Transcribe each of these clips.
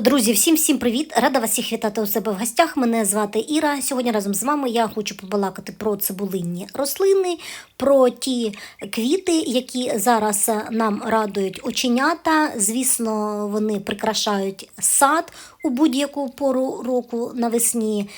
Друзі, всім всім привіт! Рада вас всіх вітати у себе в гостях. Мене звати Іра. Сьогодні разом з вами я хочу побалакати про цибулинні рослини, про ті квіти, які зараз нам радують оченята. Звісно, вони прикрашають сад у будь-яку пору року навесні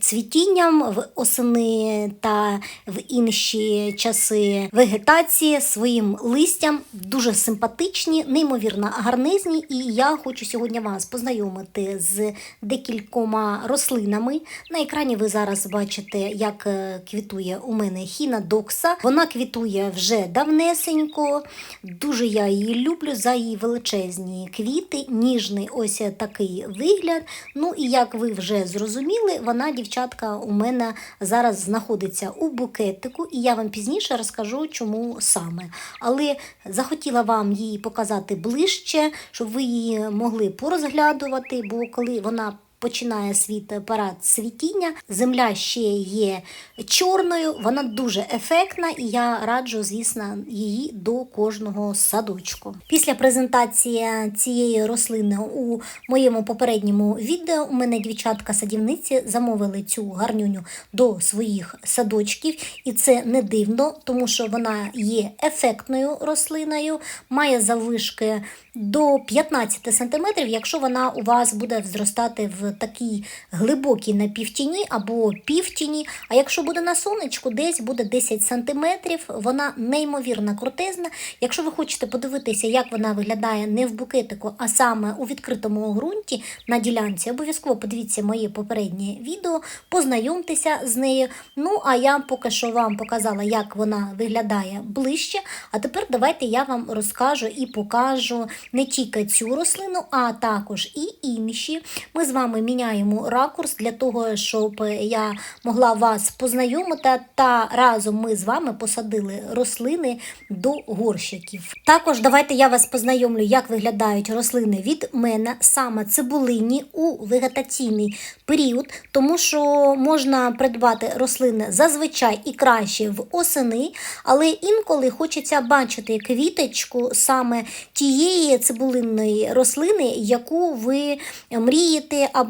цвітінням, в осени та в інші часи вегетації своїм листям. Дуже симпатичні, неймовірно гарнизні. І я хочу сьогодні вас познайомити з декількома рослинами. На екрані ви зараз бачите, як е, квітує у мене хіна докса. Вона квітує вже давнесенько. Дуже я її люблю за її величезні квіти, ніжний ось такий вигляд. Ну і як ви вже зрозуміли, вона, дівчатка, у мене зараз знаходиться у букетику, і я вам пізніше розкажу, чому саме. Але захотіла вам її показати ближче, щоб ви її могли порозглядувати, бо коли вона починає свій парад цвітіння, земля ще є чорною, вона дуже ефектна, і я раджу, звісно, її до кожного садочку. Після презентації цієї рослини у моєму попередньому відео у мене дівчатка-садівниці замовили цю гарнюню до своїх садочків, і це не дивно, тому що вона є ефектною рослиною, має заввишки до 15 см, якщо вона у вас буде зростати в такій глибокій напівтіні або півтіні. А якщо буде на сонечку, десь буде 10 см, вона неймовірно крутезна. Якщо ви хочете подивитися, як вона виглядає не в букетику, а саме у відкритому ґрунті на ділянці, обов'язково подивіться моє попереднє відео, познайомтеся з нею. Ну, а я поки що вам показала, як вона виглядає ближче. А тепер давайте я вам розкажу і покажу не тільки цю рослину, а також і інші. Ми з вами міняємо ракурс для того, щоб я могла вас познайомити, та разом ми з вами посадили рослини до горщиків. Також давайте я вас познайомлю, як виглядають рослини від мене, саме цибулині у вегетаційний період, тому що можна придбати рослини зазвичай і краще в осени, але інколи хочеться бачити квіточку саме тієї цибулинної рослини, яку ви мрієте або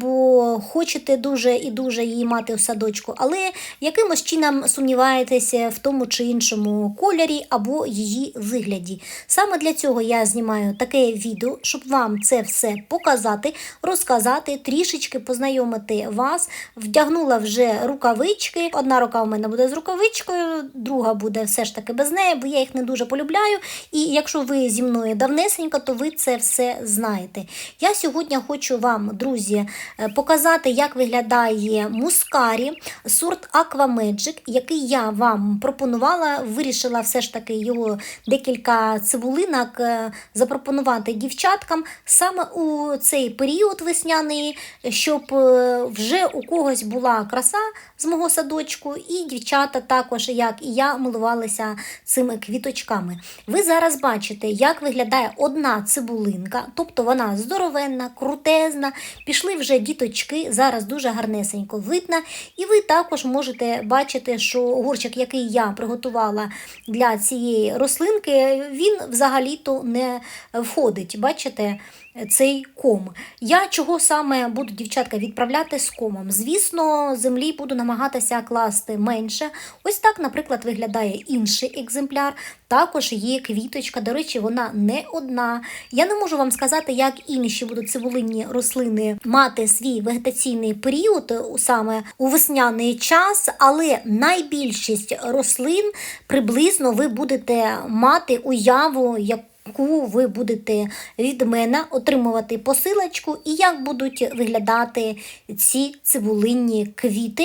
хочете дуже і дуже її мати у садочку, але якимось чином сумніваєтеся в тому чи іншому кольорі або її вигляді. Саме для цього я знімаю таке відео, щоб вам це все показати, розказати, трішечки познайомити вас. Вдягнула вже рукавички. Одна рука у мене буде з рукавичкою, друга буде все ж таки без неї, бо я їх не дуже полюбляю. І якщо ви зі мною давнесенько, то ви це все знаєте. Я сьогодні хочу вам, друзі, показати, як виглядає мускарі, сорт Aqua Magic, який я вам пропонувала. Вирішила все ж таки його декілька цибулинок е, запропонувати дівчаткам саме у цей період весняний, щоб е, вже у когось була краса з мого садочку, і дівчата також, як і я, милувалися цими квіточками. Ви зараз бачите, як виглядає одна цибулинка, тобто вона здоровенна, крутезна, пішли вже діточки, зараз дуже гарнесенько видно. І ви також можете бачити, що горчик, який я приготувала для цієї рослинки, він взагалі-то не входить. Бачите? Цей ком. Я чого саме буду, дівчатка, відправляти з комом? Звісно, землі буду намагатися класти менше. Ось так, наприклад, виглядає інший екземпляр. Також є квіточка, до речі, вона не одна. Я не можу вам сказати, як інші будуть цибулинні рослини мати свій вегетаційний період саме у весняний час, але найбільшість рослин приблизно ви будете мати уяву, як яку ви будете від мене отримувати посилочку, і як будуть виглядати ці цибулинні квіти.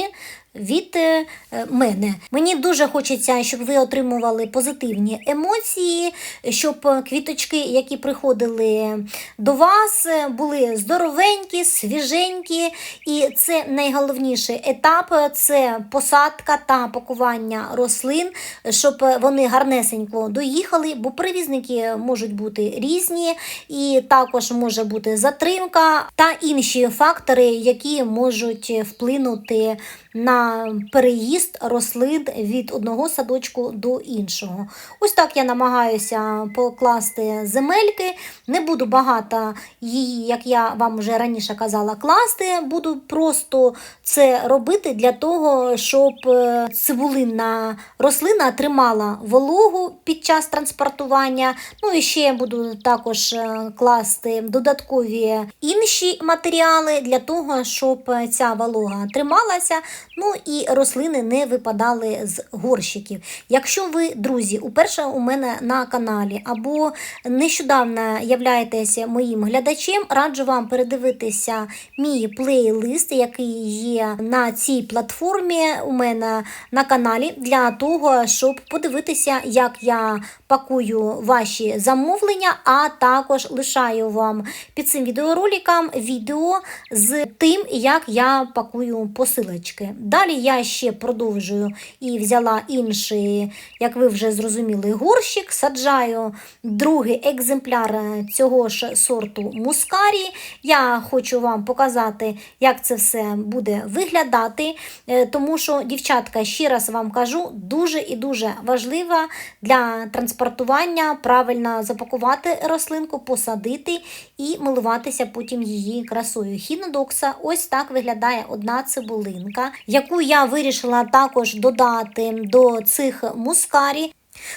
Від е, мене. Мені дуже хочеться, щоб ви отримували позитивні емоції, щоб квіточки, які приходили до вас, були здоровенькі, свіженькі. І це найголовніший етап це посадка та пакування рослин, щоб вони гарнесенько доїхали, бо привізники можуть бути різні, і також може бути затримка та інші фактори, які можуть вплинути на переїзд рослин від одного садочку до іншого. Ось так я намагаюся покласти земельки. Не буду багато її, як я вам вже раніше казала, класти. Буду просто це робити для того, щоб е, цибулинна рослина тримала вологу під час транспортування. Ну і ще я буду також е, класти додаткові інші матеріали для того, щоб ця волога трималася, ну і рослини не випадали з горщиків. Якщо ви, друзі, уперше у мене на каналі або нещодавно являєтеся моїм глядачем, раджу вам передивитися мій плейлист, який є на цій платформі у мене на каналі, для того, щоб подивитися, як я пакую ваші замовлення, а також лишаю вам під цим відеороликом відео з тим, як я пакую посилочки. Далі я ще продовжую і взяла інший, як ви вже зрозуміли, горщик, саджаю другий екземпляр цього ж сорту мускарі. Я хочу вам показати, як це все буде виглядати, е, тому що, дівчатка, ще раз вам кажу, дуже і дуже важлива для транспортування правильно запакувати рослинку, посадити і милуватися потім її красою. Хінодокса ось так виглядає одна цибулинка, яку я вирішила також додати до цих мускарі.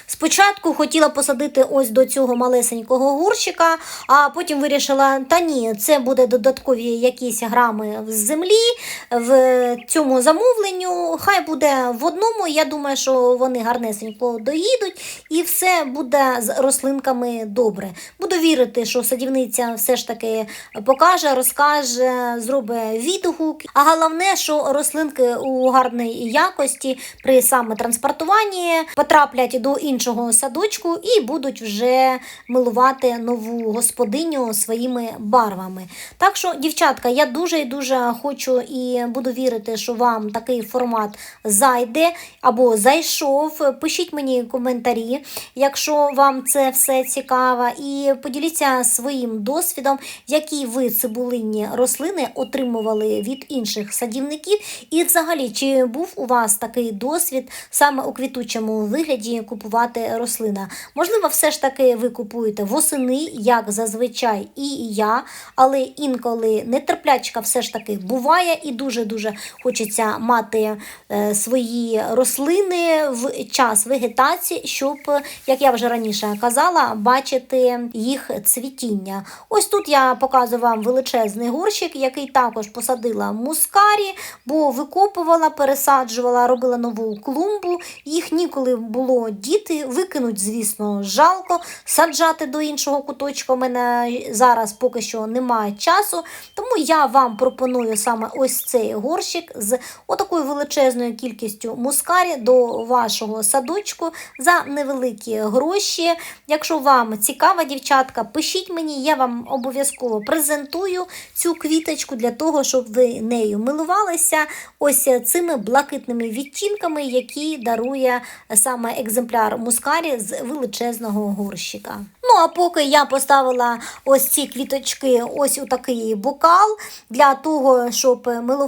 Спочатку хотіла посадити ось до цього малесенького гурчика, а потім вирішила, та ні, це буде додаткові якісь грами в землі в цьому замовленню. Хай буде в одному. Я думаю, що вони гарнесенько доїдуть і все буде з рослинками добре. Буду вірити, що садівниця все ж таки покаже, розкаже, зробить відгук. А головне, що рослинки у гарній якості при саме транспортуванні потраплять до іншого садочку і будуть вже милувати нову господиню своїми барвами. Так що, дівчатка, я дуже і дуже хочу і буду вірити, що вам такий формат зайде або зайшов. Пишіть мені коментарі, якщо вам це все цікаво, і поділіться своїм досвідом, які ви цибулинні рослини отримували від інших садівників. І взагалі, чи був у вас такий досвід саме у квітучому вигляді купувати рослина? Можливо, все ж таки ви купуєте восени, як зазвичай і я, але інколи нетерплячка все ж таки буває і дуже-дуже хочеться мати е, свої рослини в час вегетації, щоб, як я вже раніше казала, бачити їх цвітіння. Ось тут я показую вам величезний горщик, який також посадила мускарі, бо викопувала, пересаджувала, робила нову клумбу. Їх ніколи було діти, викинуть, звісно, жалко. Саджати до іншого куточка у мене зараз поки що немає часу. Тому я вам пропоную саме ось цей горщик з отакою величезною кількістю мускарі до вашого садочку за невеликі гроші. Якщо вам цікава, дівчатка, пишіть мені, я вам обов'язково презентую цю квіточку для того, щоб ви нею милувалися ось цими блакитними відтінками, які дарує саме екземпляр мускарі з величезного горщика. Ну, а поки я поставила ось ці квіточки ось у такий бокал для того, щоб милуватися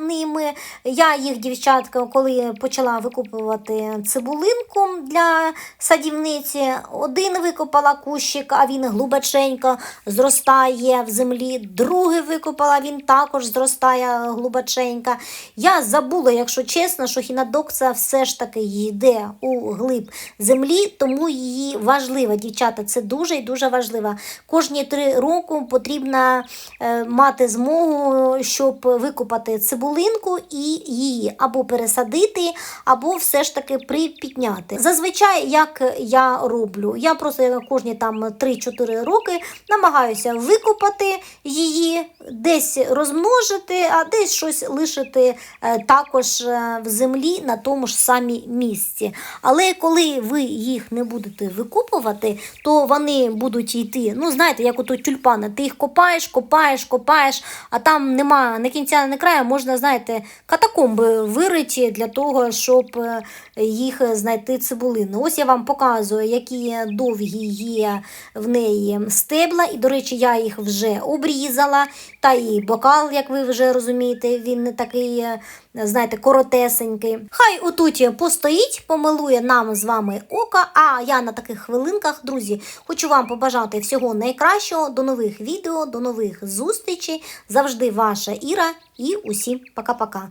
ними. Я їх, дівчатка, коли почала викупувати цибулинку для садівниці, один викопала кущик, а він глибоченько зростає в землі. Другий викопала, він також зростає глибоченько. Я забула, якщо чесно, що хінадокса все ж таки йде у глиб землі, тому її важливо, дівчата, це дуже і дуже важливо. Кожні три роки потрібно е, мати змогу, щоб викопати цибулинку і її або пересадити, або все ж таки припідняти. Зазвичай, як я роблю, я просто кожні там 3-4 роки намагаюся викопати її, десь розмножити, а десь щось лишити е, також е, в землі на тому ж самі місці. Але коли ви їх не будете викупувати, то вони будуть йти. Ну, знаєте, як ото тюльпани. Ти їх копаєш, копаєш, копаєш, а там нема не кінця, не краю, можна, знаєте, катакомби вириті для того, щоб е, їх знайти цибулину. Ось я вам показую, які довгі є в неї стебла. І, до речі, я їх вже обрізала. Та і бокал, як ви вже розумієте, він не такий, е, знаєте, коротесенький. Хай отут постоїть, помилує нам з вами око. А я на таких хвилинках, друзі, хочу вам побажати всього найкращого. До нових відео, до нових зустрічей. Завжди ваша Іра і усім пока-пока.